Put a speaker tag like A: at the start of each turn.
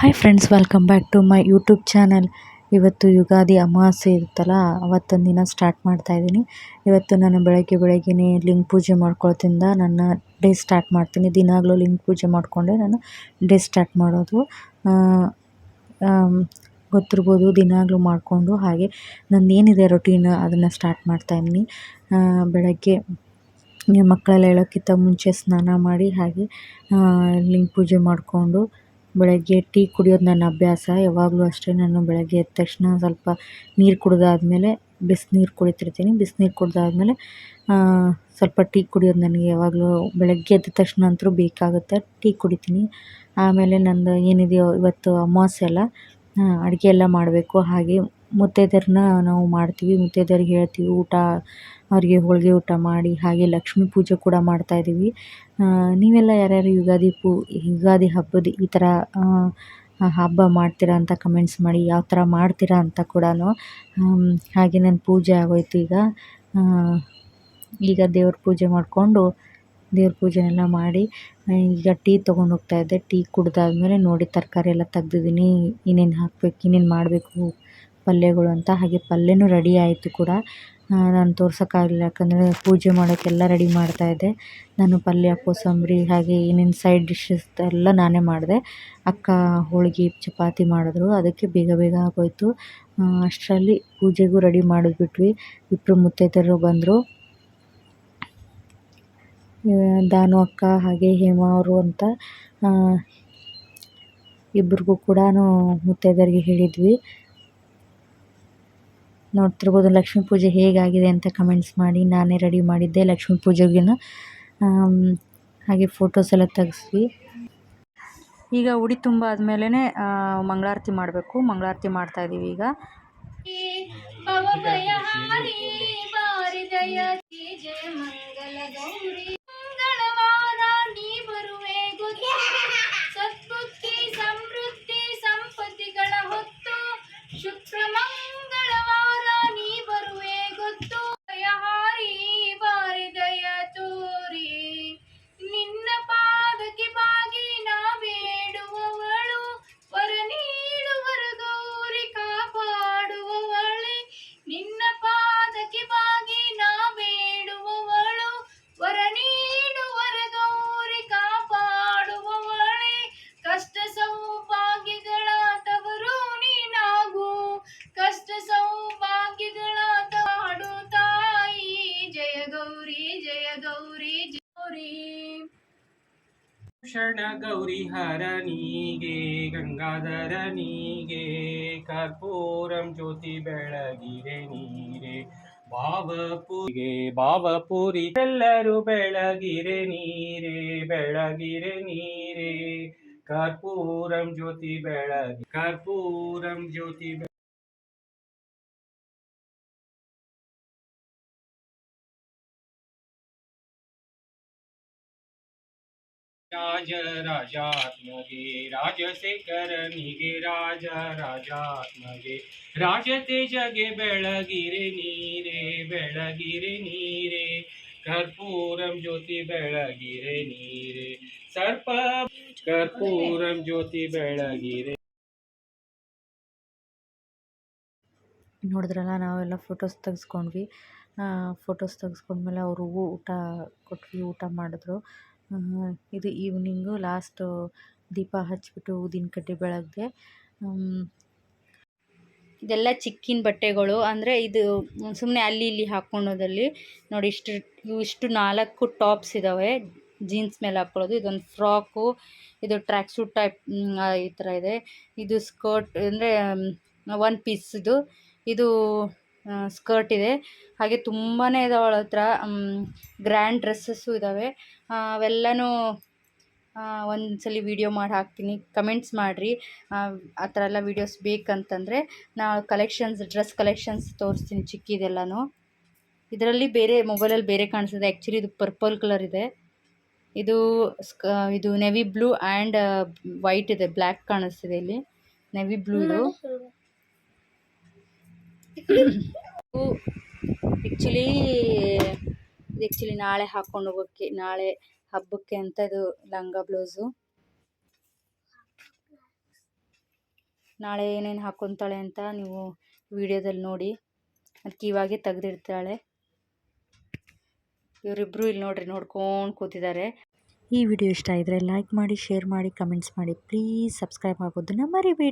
A: Hi friends welcome back to my YouTube channel ಇವತ್ತು ಯುಗಾದಿ ಅಮಾವಾಸ್ಯೆ ಇರುತ್ತಲ್ಲ, ಅವತ್ತೊಂದು ದಿನ ಸ್ಟಾರ್ಟ್ ಮಾಡ್ತಾ ಇದ್ದೀನಿ. ಇವತ್ತು ನಾನು ಬೆಳಗ್ಗೆ ಬೆಳಗ್ಗೆನೇ ಲಿಂಗ ಪೂಜೆ ಮಾಡ್ಕೊಳ್ತಿಂದ ನನ್ನ ಡೇ ಸ್ಟಾರ್ಟ್ ಮಾಡ್ತೀನಿ. ದಿನಾಗಲೂ ಲಿಂಗ ಪೂಜೆ ಮಾಡಿಕೊಂಡೆ ನಾನು ಡೇ ಸ್ಟಾರ್ಟ್ ಮಾಡೋದು. ಗೊತ್ತಿರ್ಬೋದು, ದಿನಾಗಲೂ ಮಾಡಿಕೊಂಡು ಹಾಗೆ ನಂದು ಏನಿದೆ ರೊಟೀನ್ ಅದನ್ನು ಸ್ಟಾರ್ಟ್ ಮಾಡ್ತಾ ಇದ್ದೀನಿ. ಬೆಳಗ್ಗೆ ಮಕ್ಕಳೆಲ್ಲ ಹೇಳೋಕ್ಕಿಂತ ಮುಂಚೆ ಸ್ನಾನ ಮಾಡಿ ಹಾಗೆ ಲಿಂಗ ಪೂಜೆ ಮಾಡಿಕೊಂಡು ಬೆಳಗ್ಗೆ ಟೀ ಕುಡಿಯೋದು ನನ್ನ ಅಭ್ಯಾಸ, ಯಾವಾಗಲೂ ಅಷ್ಟೇ ನಾನು ಬೆಳಗ್ಗೆ ಎದ್ದ ತಕ್ಷಣ ಸ್ವಲ್ಪ ನೀರು ಕುಡಿದಾದ್ಮೇಲೆ ಬಿಸ್ನೀರು ಕುಡಿತಿರ್ತೀನಿ. ಬಿಸ್ನೀರು ಕುಡಿದಾದ್ಮೇಲೆ ಸ್ವಲ್ಪ ಟೀ ಕುಡಿಯೋದು ನನಗೆ ಯಾವಾಗಲೂ ಬೆಳಗ್ಗೆ ಎದ್ದ ತಕ್ಷಣ ಅಂತೂ ಬೇಕಾಗುತ್ತೆ. ಟೀ ಕುಡಿತೀನಿ. ಆಮೇಲೆ ನಂದು ಏನಿದೆಯೋ ಇವತ್ತು ಅಮಾವಾಸ್ಯೆ ಅಲ್ಲ ಅಡುಗೆ ಎಲ್ಲ ಮಾಡಬೇಕು. ಹಾಗೆ ಮುತ್ತೈದೆಯರನ್ನ ನಾವು ಮಾಡ್ತೀವಿ, ಮುತ್ತೈದೆಯರಿಗೆ ಹೇಳ್ತೀವಿ, ಊಟ, ಅವರಿಗೆ ಹೋಳಿಗೆ ಊಟ ಮಾಡಿ, ಹಾಗೆ ಲಕ್ಷ್ಮೀ ಪೂಜೆ ಕೂಡ ಮಾಡ್ತಾಯಿದ್ದೀವಿ ನೀವೆಲ್ಲ ಯಾರ್ಯಾರು ಯುಗಾದಿ ಪೂ, ಯುಗಾದಿ ಹಬ್ಬದ ಈ ಥರ ಹಬ್ಬ ಮಾಡ್ತೀರಾ ಅಂತ ಕಮೆಂಟ್ಸ್ ಮಾಡಿ, ಯಾವ ಥರ ಮಾಡ್ತೀರಾ ಅಂತ ಕೂಡ ಹಾಗೆ ನನ್ನ ಪೂಜೆ ಆಗೋಯ್ತು ಈಗ. ಈಗ ದೇವ್ರ ಪೂಜೆ ಮಾಡಿಕೊಂಡು ದೇವ್ರ ಪೂಜೆನೆಲ್ಲ ಮಾಡಿ ಈಗ ಟೀ ತೊಗೊಂಡು ಹೋಗ್ತಾಯಿದ್ದೆ ಟೀ ಕುಡ್ದಾದ್ಮೇಲೆ ನೋಡಿ ತರಕಾರಿ ಎಲ್ಲ ತೆಗ್ದಿದ್ದೀನಿ, ಇನ್ನೇನು ಹಾಕ್ಬೇಕು, ಇನ್ನೇನು ಮಾಡಬೇಕು. ಪಲ್ಯಗಳು ಅಂತ, ಹಾಗೆ ಪಲ್ಯನೂ ರೆಡಿ ಆಯಿತು ಕೂಡ. ನಾನು ತೋರ್ಸೋಕ್ಕಾಗಲಿಲ್ಲ, ಯಾಕಂದರೆ ಪೂಜೆ ಮಾಡೋಕ್ಕೆಲ್ಲ ರೆಡಿ ಮಾಡ್ತಾಯಿದ್ದೆ ನಾನು ಪಲ್ಯ, ಕೋಸಂಬರಿ, ಹಾಗೆ ಏನೇನು ಸೈಡ್ ಡಿಶಸ್ ಎಲ್ಲ ನಾನೇ ಮಾಡಿದೆ. ಅಕ್ಕ ಹೋಳಿಗೆ, ಚಪಾತಿ ಮಾಡಿದ್ರು. ಅದಕ್ಕೆ ಬೇಗ ಬೇಗ ಆಗೋಯಿತು. ಅಷ್ಟರಲ್ಲಿ ಪೂಜೆಗೂ ರೆಡಿ ಮಾಡಿಬಿಟ್ವಿ ಇಬ್ಬರು ಮುತ್ತೈದೆಯರು ಬಂದರು. ದಾನು, ಅಕ್ಕ, ಹಾಗೆ ಹೇಮಾ ಅವರು ಅಂತ ಇಬ್ರಿಗೂ ಕೂಡ ಮುತ್ತೈದೆಯರಿಗೆ ಹೇಳಿದ್ವಿ. ನೋಡ್ತಿರ್ಬೋದು ಲಕ್ಷ್ಮೀ ಪೂಜೆ ಹೇಗಾಗಿದೆ ಅಂತ ಕಮೆಂಟ್ಸ್ ಮಾಡಿ ನಾನೇ ರೆಡಿ ಮಾಡಿದ್ದೆ ಲಕ್ಷ್ಮೀ ಪೂಜೆಗಿನ. ಹಾಗೆ ಫೋಟೋಸ್ ಎಲ್ಲ ತೆಗೆಸ್ವಿ ಈಗ ಉಡಿ ತುಂಬ ಆದಮೇಲೆ ಮಂಗಳಾರತಿ ಮಾಡಬೇಕು. ಮಂಗಳಾರತಿ ಮಾಡ್ತಾ ಇದ್ದೀವಿ ಈಗ.
B: ಜಯ ಮಂಗಲ ಗೌರಿ
C: ಶರಣ ಗೌರಿ ಹರನಿಗೆ ಗಂಗಾಧರನಿಗೆ ಕರ್ಪೂರಂ ಜ್ಯೋತಿ ಬೆಳಗಿರೆ ನೀರೆ, ಭಾವಪುರಿಗೆ, ಭಾವಪುರಿ, ಎಲ್ಲರೂ ಬೆಳಗಿರೆ ನೀರೆ ಬೆಳಗಿರೆ ನೀರೆ, ಕರ್ಪೂರಂ ಜ್ಯೋತಿ ಬೆಳಗಿ, ಕರ್ಪೂರಂ ಜ್ಯೋತಿ ರಾಜ ರಾಜಾತ್ಮಗೆ ರಾಜಶೇಖರನಿಗೆ ರಾಜ ರಾಜಾತ್ಮಗೆ ರಾಜ ತೇಜಗೆ ಬೆಳಗಿರೆ ನೀರೆ ಬೆಳಗಿರೆ ನೀರೆ. ಕರ್ಪೂರಂ ಜ್ಯೋತಿ ಬೆಳಗಿರೆ ನೀರೆ. ಸರ್ಪ, ಕರ್ಪೂರಂ ಜ್ಯೋತಿ ಬೆಳಗಿರೆ.
A: ನೋಡಿದ್ರಲ್ಲ, ನಾವೆಲ್ಲ ಫೋಟೋಸ್ ತೆಗೆಸ್ಕೊಂಡ್ವಿ. ಫೋಟೋಸ್ ತೆಗೆಸ್ಕೊಂಡ್ಮೇಲೆ ಅವರು ಊಟ ಕೊಟ್ವಿ, ಊಟ ಮಾಡಿದ್ರು. ಇದು ಈವ್ನಿಂಗು ಲಾಸ್ಟು ದೀಪ ಹಚ್ಬಿಟ್ಟು ಊದಿನ ಕಡ್ಡಿ ಬೆಳಗ್ಗೆ. ಇದೆಲ್ಲ ಚಿಕ್ಕಿನ ಬಟ್ಟೆಗಳು. ಅಂದರೆ ಇದು ಸುಮ್ಮನೆ ಅಲ್ಲಿ ಇಲ್ಲಿ ಹಾಕ್ಕೊಳೋದಲ್ಲಿ ನೋಡಿ ಇಷ್ಟು ಇಷ್ಟು ನಾಲ್ಕು ಟಾಪ್ಸ್ ಇದ್ದಾವೆ ಜೀನ್ಸ್ ಮೇಲೆ ಹಾಕ್ಕೊಳ್ಳೋದು ಇದೊಂದು ಫ್ರಾಕು, ಇದು ಟ್ರ್ಯಾಕ್ ಸೂಟ್ ಟೈಪ್ ಈ ಥರ ಇದೆ. ಇದು ಸ್ಕರ್ಟ್ ಅಂದರೆ ಒನ್ ಪೀಸ್ ಇದು. ಇದು ಸ್ಕರ್ಟ್ ಇದೆ. ಹಾಗೆ ತುಂಬಾ ಇದಾವೆ ಅವಳ ಹತ್ರ ಗ್ರ್ಯಾಂಡ್ ಡ್ರೆಸ್ಸಸ್ಸು ಇದ್ದಾವೆ ಅವೆಲ್ಲನೂ ಸಲ ವೀಡಿಯೋ ಮಾಡಿ ಹಾಕ್ತೀನಿ. ಕಮೆಂಟ್ಸ್ ಮಾಡಿರಿ. ಆ ಥರ ಎಲ್ಲ ವೀಡಿಯೋಸ್ ಬೇಕಂತಂದರೆ ನಾ ಕಲೆಕ್ಷನ್ಸ್ ಡ್ರೆಸ್ ಕಲೆಕ್ಷನ್ಸ್ ತೋರಿಸ್ತೀನಿ ಚಿಕ್ಕಿದೆಲ್ಲನೂ. ಇದರಲ್ಲಿ ಬೇರೆ ಮೊಬೈಲಲ್ಲಿ ಬೇರೆ ಕಾಣಿಸ್ತಿದೆ ಆ್ಯಕ್ಚುಲಿ ಇದು ಪರ್ಪಲ್ ಕಲರ್ ಇದೆ. ಇದು ಇದು ನೆವಿ ಬ್ಲೂ ಆ್ಯಂಡ್ ವೈಟ್ ಇದೆ. ಬ್ಲ್ಯಾಕ್ ಕಾಣಿಸ್ತಿದೆ ಇಲ್ಲಿ. ನೆವಿ ಬ್ಲೂ ಇದು. ಆ್ಯಕ್ಚುಲಿ ಇದು ಆ್ಯಕ್ಚುಲಿ ನಾಳೆ ಹಾಕೊಂಡು ಹೋಗೋಕ್ಕೆ ನಾಳೆ ಹಬ್ಬಕ್ಕೆ ಅಂತ ಇದು ಲಂಗ ಬ್ಲೌಸು?
D: ನಾಳೆ ಏನೇನು ಹಾಕೊತಾಳೆ ಅಂತ ನೀವು ವಿಡಿಯೋದಲ್ಲಿ ನೋಡಿ. ಅದಕ್ಕೆ ಇವಾಗೆ ತೆಗೆದಿರ್ತಾಳೆ ಇವರಿಬ್ಬರು ಇಲ್ಲಿ ನೋಡ್ರಿ, ನೋಡ್ಕೊಂಡು ಕೂತಿದ್ದಾರೆ. ಈ ವಿಡಿಯೋ ಇಷ್ಟ ಇದ್ದರೆ ಲೈಕ್ ಮಾಡಿ ಶೇರ್ ಮಾಡಿ ಕಮೆಂಟ್ಸ್ ಮಾಡಿ ಪ್ಲೀಸ್ ಸಬ್ಸ್ಕ್ರೈಬ್ ಆಗೋದನ್ನ ಮರಿಬೇಡಿ.